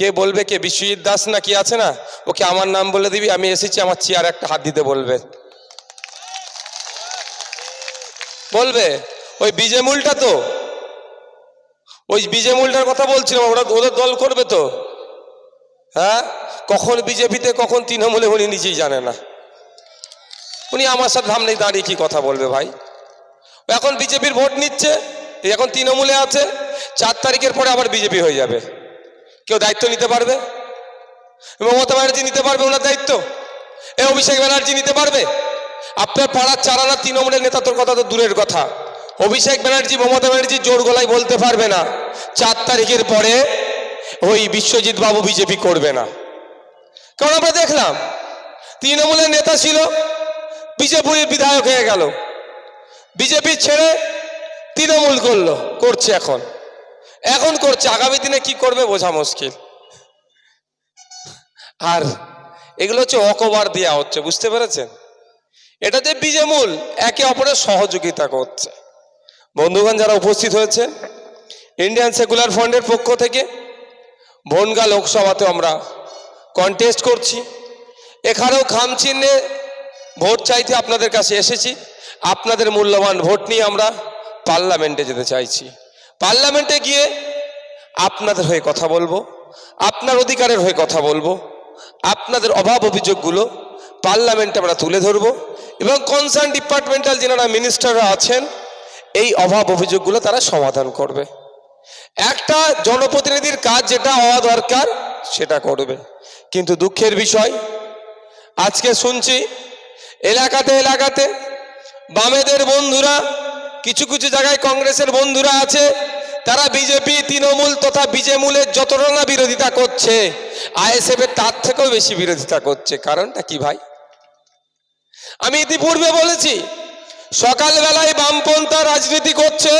কে বলবে কে? বিশ্বজিৎ দাস না কি আছে না? ওকে আমার নাম বলে দিবি, আমি এসেছি, আমার চেয়ার একটা হাত দিতে বলবে। বলবে, ওই বিজেমুলটা তো। ওই বিজেমুলটার কথা বলছিলাম, ওরা, ওদের দল করবে তো। হ্যাঁ? কখন বিজেপিতে, কখন তৃণমূলে, উনি নিজেই জানে না। উনি আমার সাথে সামনে দাঁড়িয়ে কি কথা বলবে ভাই? এখন বিজেপির ভোট নিচ্ছে, এখন তৃণমূলে আছে, চার তারিখের পরে আবার বিজেপি হয়ে যাবে। কেউ দায়িত্ব নিতে পারবে? মমতা ব্যানার্জি নিতে পারবে ওনার দায়িত্ব? এ অভিষেক ব্যানার্জি নিতে পারবে? আপনার পাড়ার চারানা তৃণমূলের নেতা, তোর কথা তো দূরের কথা। অভিষেক ব্যানার্জি, মমতা ব্যানার্জি জোর গলায় বলতে পারবে না। চার তারিখের পরে ওই বিশ্বজিৎ বাবু বিজেপি করবে না। কারণ আমরা দেখলাম, তৃণমূলের নেতা ছিল, বিজেপির বিধায়ক হয়ে গেল। বিজেপি ছেড়ে তৃণমূল করল, করছে এখন। এখন করছে, আগামী দিনে কি করবে বোঝা মুশকিল। আর এগুলো হচ্ছে অকবার দেওয়া হচ্ছে, বুঝতে পেরেছেন? এটা এটাতে বিজেমূল, একে অপরের সহযোগিতা করছে। বন্ধুগণ, যারা উপস্থিত হয়েছেন ইন্ডিয়ান সেকুলার ফ্রন্টের পক্ষ থেকে, বনগা লোকসভাতে আমরা কন্টেস্ট করছি। এখানেও খামচিহ্নে ভোট চাইতে আপনাদের কাছে এসেছি। আপনাদের মূল্যবান ভোট নিয়ে আমরা পার্লামেন্টে যেতে চাইছি। পার্লামেন্টে গিয়ে আপনাদের হয়ে কথা বলব, আপনার অধিকারের হয়ে কথা বলব, আপনাদের অভাব অভিযোগগুলো পার্লামেন্টে আমরা তুলে ধরবো এবং কনসার্ন ডিপার্টমেন্টাল যেনারা মিনিস্টাররা আছেন, এই অভাব অভিযোগগুলো তারা সমাধান করবে। একটা জনপ্রতিনিধির কাজ যেটা হওয়া দরকার, সেটা করবে। কিন্তু দুঃখের বিষয়, আজকে শুনছি এলাকাতে এলাকাতে বামেদের বন্ধুরা, কিছু কিছু জায়গায় কংগ্রেসের বন্ধুরা আছে তারা বিজেপি, তৃণমূল তথা বিজেমূলের যতটা না বিরোধিতা করছে, আইএসএফ এর তার থেকেও বেশি বিরোধিতা করছে। কারণটা কি ভাই? আমি ইতিপূর্বে বলেছি, সকালবেলায় বামপন্থা রাজনীতি করছে,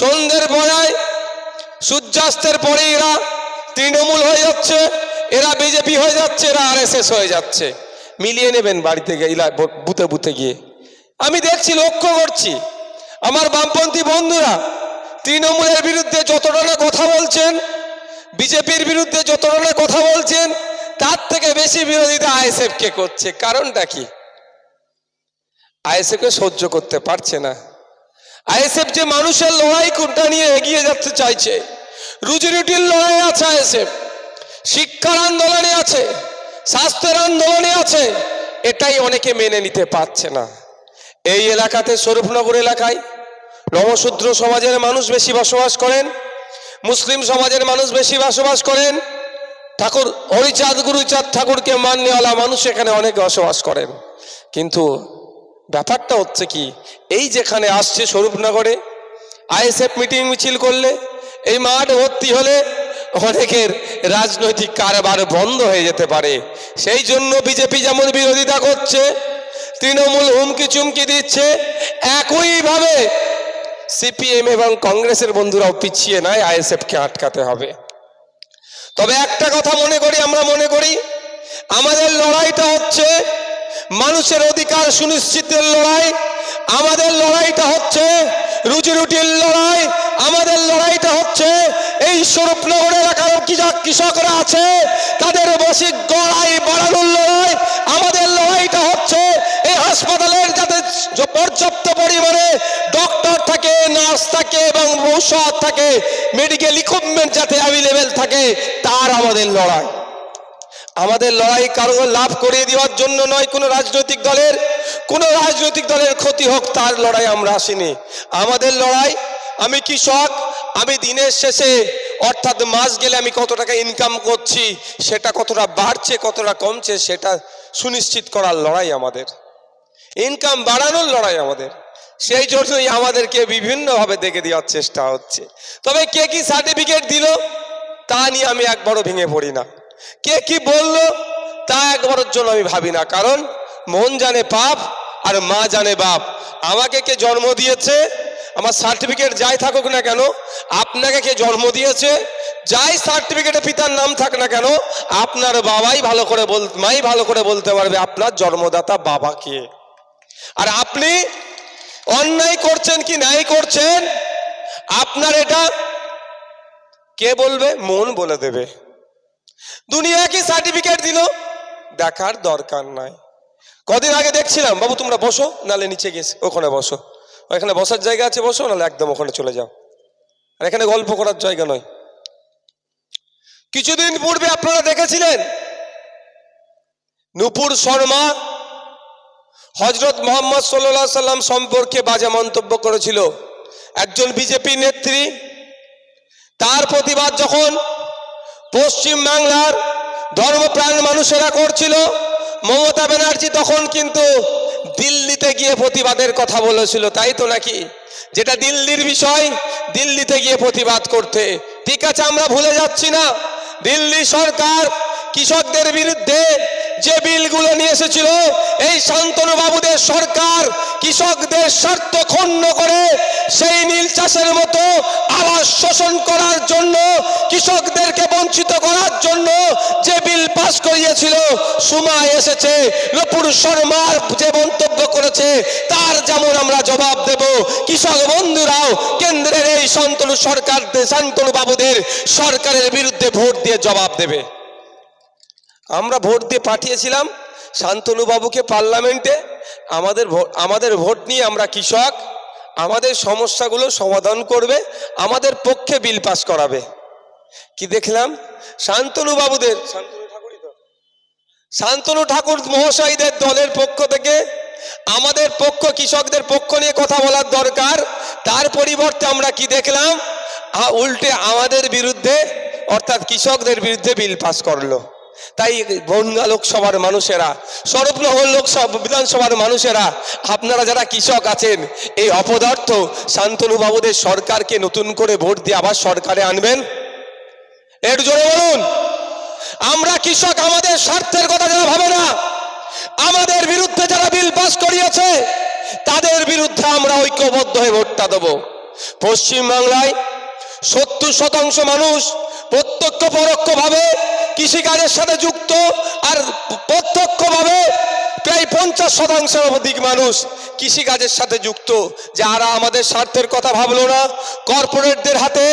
সন্ধ্যের বেলায় সূর্যাস্তের পরে এরা তৃণমূল হয়ে যাচ্ছে, এরা বিজেপি হয়ে যাচ্ছে, এরা আরএসএস হয়ে যাচ্ছে। মিলিয়ে নেবেন বাড়িতে গিয়ে বুথে বুথে গিয়ে। আমি দেখছি, লক্ষ্য করছি, আমার বামপন্থী বন্ধুরা তৃণমূলের বিরুদ্ধে যতটা না কথা বলছেন, বিজেপির বিরুদ্ধে যতটা না কথা বলছেন, তার থেকে বেশি বিরোধিতা আইএসএফ কে করছে। কারণটা কি? আইএসএফ কে সহ্য করতে পারছে না। আইএসএফ যে মানুষের লড়াই কোনটা নিয়ে এগিয়ে যেতে চাইছে? রুটির লড়াই আছে আইএসএফ। শিক্ষার আন্দোলনে আছে, স্বাস্থ্যের আন্দোলনে আছে, এটাই অনেকে মেনে নিতে পারছে না। এই এলাকাতে স্বরূপনগর এলাকায় নবশূদ্র সমাজের মানুষ বেশি বসবাস করেন, মুসলিম সমাজের মানুষ বেশি বসবাস করেন, ঠাকুর হরিচাঁদ, গুরুচাঁদ ঠাকুরকে মান্যওয়ালা মানুষ এখানে অনেক বসবাস করেন। কিন্তু ব্যাপারটা হচ্ছে কি, এই যেখানে আসছে স্বরূপনগরে, আইএসএফ মিটিং মিছিল করলে, এই মাঠ ভর্তি হলে অনেকের রাজনৈতিক কারবার বন্ধ হয়ে যেতে পারে। সেই জন্য বিজেপি যেমন বিরোধিতা করছে, তৃণমূল হুমকি চুমকি দিচ্ছে, একইভাবে সিপিএম এবং কংগ্রেসের বন্ধুরাও পিছিয়ে নয় আইএসএফকে আটকাতে হবে। তবে একটা কথা মনে করি, আমরা মনে করি, আমাদের লড়াইটা হচ্ছে মানুষের অধিকার সুনিশ্চিতের লড়াই, আমাদের লড়াইটা হচ্ছে রুজি রুটির লড়াই, আমাদের লড়াইটা হচ্ছে এই স্বরূপনগর এলাকার কৃষক কৃষকরা আছে, তাদের বসিক গড়াই বাড়ানোর লড়াই, আমাদের লড়াইটা হচ্ছে এই হাসপাতালের যাতে পর্যাপ্ত পরিমাণে ডক্টর থাকে, নার্স থাকে এবং ঔষধ থাকে মেডিকেল ইকুইপমেন্ট যাতে অ্যাভেলেবেল থাকে, তার আমাদের লড়াই। আমাদের লড়াই কারও লাভ করিয়ে দেওয়ার জন্য নয়, কোনো রাজনৈতিক দলের, কোনো রাজনৈতিক দলের ক্ষতি হোক, তার লড়াই আমরা আসিনি। আমাদের লড়াই, আমি কৃষক আমি দিনের শেষে, অর্থাৎ মাস গেলে আমি কত টাকা ইনকাম করছি, সেটা কতটা বাড়ছে, কতটা কমছে, সেটা সুনিশ্চিত করার লড়াই আমাদের। ইনকাম বাড়ানোর লড়াই আমাদের। সেই জন্যই আমাদেরকে বিভিন্নভাবে দেখে দেওয়ার চেষ্টা হচ্ছে। তবে কে কি সার্টিফিকেট দিল, তা নিয়ে আমি একবারও ভেঙে পড়ি না। কে কি বলল, তা একবারের জন্য আমি ভাবি না। কারণ মন জানে পাপ আর মা জানে বাপ। আমাকে কে জন্ম দিয়েছে আমার সার্টিফিকেট যাই থাকুক না কেন, আপনাকে কে জন্ম দিয়েছে, যাই সার্টিফিকেটে পিতার নাম থাক না কেন, আপনার বাবাই ভালো করে বল, মাই ভালো করে বলতে পারবে আপনার জন্মদাতা বাবা কে। আর আপনি অন্যায় করছেন কি ন্যায় করছেন, আপনার এটা কে বলবে? মন বলে দেবে। দুনিয়া কি সার্টিফিকেট দিল? দেখার দরকার নাই। কদিন আগে দেখছিলাম, বাবু তোমরা বসো, নালে নিচে গেছে ওখানে বসো। ওখানে বসার জায়গা আছে, বসো, নাহলে একদম ওখানে চলে যাও। আর এখানে গল্প করার জায়গা নয়। কিছুদিন পূর্বে আপনারা দেখেছিলেন, নুপুর শর্মা হজরত মোহাম্মদ সাল্লাহ সাল্লাম সম্পর্কে বাজে মন্তব্য করেছিল। একজন বিজেপি নেত্রী, তার প্রতিবাদ যখন পশ্চিম বাংলার ধর্মপ্রাণ মানুষেরা করছিল, মমতা ব্যানার্জি তখন কিন্তু দিল্লিতে গিয়ে প্রতিবাদের কথা বলেছিল, তাই তো নাকি? যেটা দিল্লির বিষয়, দিল্লিতে গিয়ে প্রতিবাদ করতে। ঠিক আছে, আমরা ভুলে যাচ্ছি না। দিল্লি সরকার কৃষকদের বিরুদ্ধে যে বিলগুলো নিয়ে এসেছিল, এই শান্তনু বাবুদের সরকার কৃষকদের স্বার্থ ক্ষুণ্ণ করে সেই নীল চাষের মতো আবাস শোষণ করার জন্য, কৃষকদেরকে বঞ্চিত করার জন্য যে বিল পাস করিয়েছিল, সময় এসেছে। নপুর শর্মার যে মন্তব্য করেছে, তার যেমন আমরা জবাব দেব। কৃষক বন্ধুরাও, কেন্দ্রের এই শান্তনু সরকার, শান্তনু বাবুদের সরকারের বিরুদ্ধে ভোট দিয়ে জবাব দেবে। আমরা ভোট দিয়ে পাঠিয়েছিলাম শান্তনু বাবুকে পার্লামেন্টে। আমাদের আমাদের ভোট নিয়ে আমরা কৃষক। আমাদের সমস্যাগুলো সমাধান করবে, আমাদের পক্ষে বিল পাস করাবে। কি দেখলাম? শান্তনু বাবুদের শান্তনু ঠাকুর মহাশয়দের দলের পক্ষ থেকে, আমাদের পক্ষ, কৃষকদের পক্ষ নিয়ে কথা বলার দরকার। তার পরিবর্তে আমরা কি দেখলাম? উল্টে আমাদের বিরুদ্ধে, অর্থাৎ কৃষকদের বিরুদ্ধে বিল পাস করল। তাই বনগা লোকসভার মানুষেরা, স্বরূপনগর লোকসভা বিধানসভার মানুষেরা, আপনারা যারা কৃষক আছেন, এই অপদার্থ শান্তনু বাবুদের সরকারকে নতুন করে ভোট দিয়ে আবার সরকারে আনবেন? একটু জোরে বলুন। আমরা কৃষক আমাদের স্বার্থের কথা যারা ভাবে না, আমাদের বিরুদ্ধে যারা বিল পাস করিয়েছে, তাদের বিরুদ্ধে আমরা ঐক্যবদ্ধ হয়ে ভোটটা দেব। পশ্চিমবাংলায় সত্তর শতাংশ মানুষ প্রত্যক্ষ পরোক্ষভাবে কৃষিকাজের সাথে যুক্ত আর প্রত্যক্ষভাবে প্রায় পঞ্চাশ শতাংশের অধিক মানুষ কৃষিকাজের সাথে যুক্ত। যারা আমাদের স্বার্থের কথা ভাবলো না, কর্পোরেটদের হাতে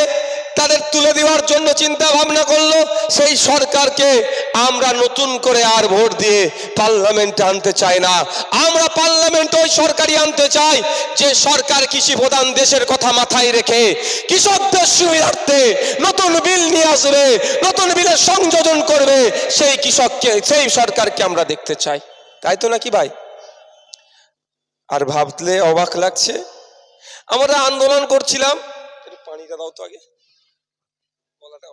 তাদের তুলে দেওয়ার জন্য চিন্তা ভাবনা করল, সেই সরকারকে আমরা নতুন করে আর ভোট দিয়ে পার্লামেন্টে আনতে চাই না। আমরা পার্লামেন্ট ওই সরকারই আনতে চাই, যে সরকার কৃষি প্রধান দেশের কথা মাথায় রেখে কৃষকদের সুবিধার্থে নতুন বিল নিয়ে আসবে, নতুন বিলের সংযোজন করবে, সেই কৃষককে, সেই সরকারকে আমরা দেখতে চাই। তাই তো নাকি ভাই? আর ভাবলে অবাক লাগছে। আমরা আন্দোলন করছিলাম। পানিটা দাও তো আগে। গলাটা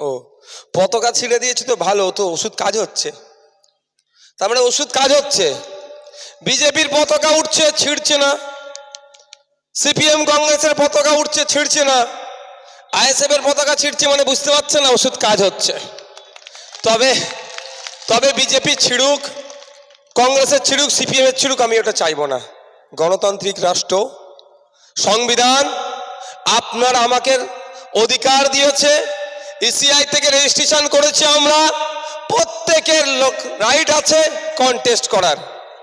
ও, পতাকা ছিঁড়ে দিয়েছি তো ভালো, তো ওষুধ কাজ হচ্ছে। তার মানে ওষুধ কাজ হচ্ছে। বিজেপির পতাকা উঠছে, ছিঁড়ছে না। সিপিএম কংগ্রেসের পতাকা উঠছে, ছিঁড়ছে না। আইএসএফ এর পতাকা ছিঁড়ছে মানে বুঝতে পারছে না ওষুধ কাজ হচ্ছে। তবে তবে বিজেপি ছিড়ুক, কংগ্রেসের ছিড়ুক, সিপিএম এর ছিড়ুক, আমি ওটা চাইব না। গণতান্ত্রিক রাষ্ট্র, সংবিধান, আপনার আমাকে অধিকার দিয়েছে ইসিআই থেকে রেজিস্ট্রেশন করেছি আমরা। প্রত্যেকের লোক রাইট আছে কন্টেস্ট করার।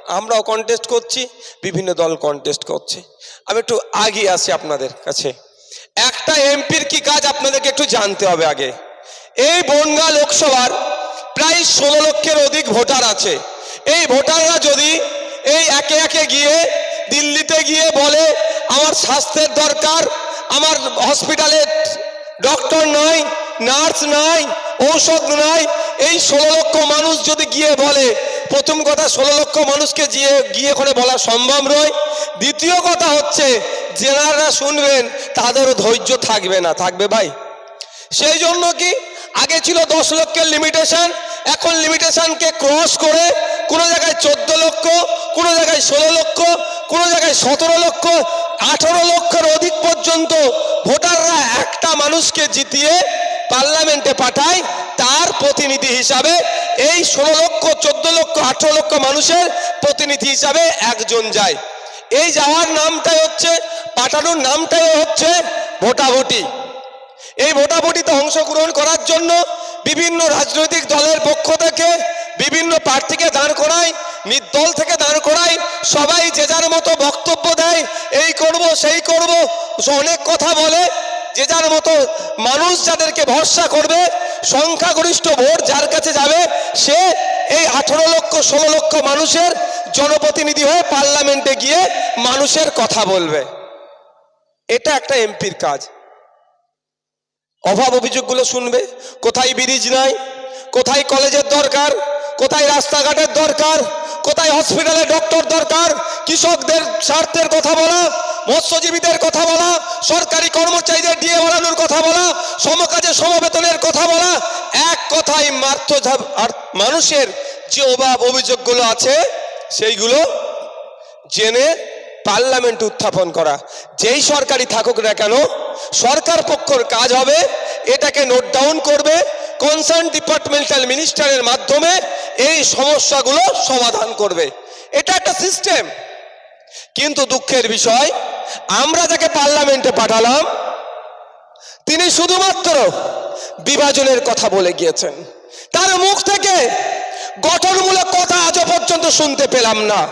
আমরাও কন্টেস্ট করছি, বিভিন্ন দল কন্টেস্ট করছে। আমি একটু আগে আসি আপনাদের কাছে। একটা এমপির কি কাজ আপনাদেরকে একটু জানতে হবে আগে। এই বনগা লোকসভার প্রায় ষোলো লক্ষের অধিক ভোটার আছে। এই ভোটাররা যদি এই একে একে গিয়ে দিল্লিতে গিয়ে বলে, আমার স্বাস্থ্যের দরকার, আমার হসপিটালে ডক্টর নাই নার্স নাই, ঔষধ নাই। এই ষোলো লক্ষ মানুষ যদি গিয়ে বলে, প্রথম কথা ষোলো লক্ষ মানুষকে গিয়ে গিয়ে করে বলা সম্ভব নয়। দ্বিতীয় কথা হচ্ছে জেনারা শুনবেন, তাদেরও ধৈর্য থাকবে না। থাকবে ভাই। সেই জন্য কি, আগে ছিল দশ লক্ষের লিমিটেশন এখন লিমিটেশনকে ক্রস করে কোনো জায়গায় চোদ্দ লক্ষ, কোনো জায়গায় ষোলো লক্ষ, কোনো জায়গায় সতেরো লক্ষ, আঠারো লক্ষের অধিক পর্যন্ত ভোটাররা একটা মানুষকে জিতিয়ে পার্লামেন্টে পাঠায় তার প্রতিনিধি হিসাবে। এই ষোলো লক্ষ, চোদ্দ লক্ষ, আঠারো লক্ষ মানুষের প্রতিনিধি হিসাবে একজন যায়। এই যাওয়ার নামটাই হচ্ছে, পাঠানোর নামটাই হচ্ছে ভোটাভুটি। এই ভোটাভুটিতে অংশগ্রহণ করার জন্য বিভিন্ন রাজনৈতিক দলের পক্ষ থেকে, বিভিন্ন প্রার্থীকে দাঁড় করায়, নির্দল থেকে দাঁড় করায়, সবাই যে যার মতো বক্তব্য দেয়, এই করব, সেই করব, অনেক কথা বলে যে যার মতো মানুষ যাদেরকে ভরসা করবে, সংখ্যাগরিষ্ঠ ভোট যার কাছে যাবে, সে এই আঠেরো লক্ষ, ষোলো লক্ষ মানুষের জনপ্রতিনিধি হয়ে পার্লামেন্টে গিয়ে মানুষের কথা বলবে। এটা একটা এমপির কাজ। অভাব অভিযোগগুলো শুনবে, কোথায় ব্রিজ নাই, কোথায় কলেজের দরকার, কোথায় রাস্তাঘাটের দরকার, কোথায় হসপিটালে ডক্টর দরকার, কৃষকদের স্বার্থের কথা বলা মৎস্যজীবীদের কথা বলা, সরকারি কর্মচারীদের ডিএ বাড়ানোর কথা বলা, সমকাজে সমবেতনের কথা বলা, এক কথায় মার্থ মানুষের যে অভাব অভিযোগগুলো আছে, সেইগুলো জেনে পার্লামেন্ট উত্থাপন করা। যেই সরকারি থাকুক না কেন, সরকার পক্ষর কাজ হবে, এটাকে নোট ডাউন করবে কনসার্ন ডিপার্টমেন্টাল মিনিস্টারের মাধ্যমে এই সমস্যাগুলো সমাধান করবে। এটা একটা সিস্টেম কিন্তু দুঃখের বিষয় আমরা যাকে পার্লামেন্টে পাঠালাম, তিনি শুধুমাত্র বিভাজনের কথা বলে গিয়েছেন। তার মুখ থেকে গঠনমূলক কথা আজও পর্যন্ত শুনতে পেলাম না।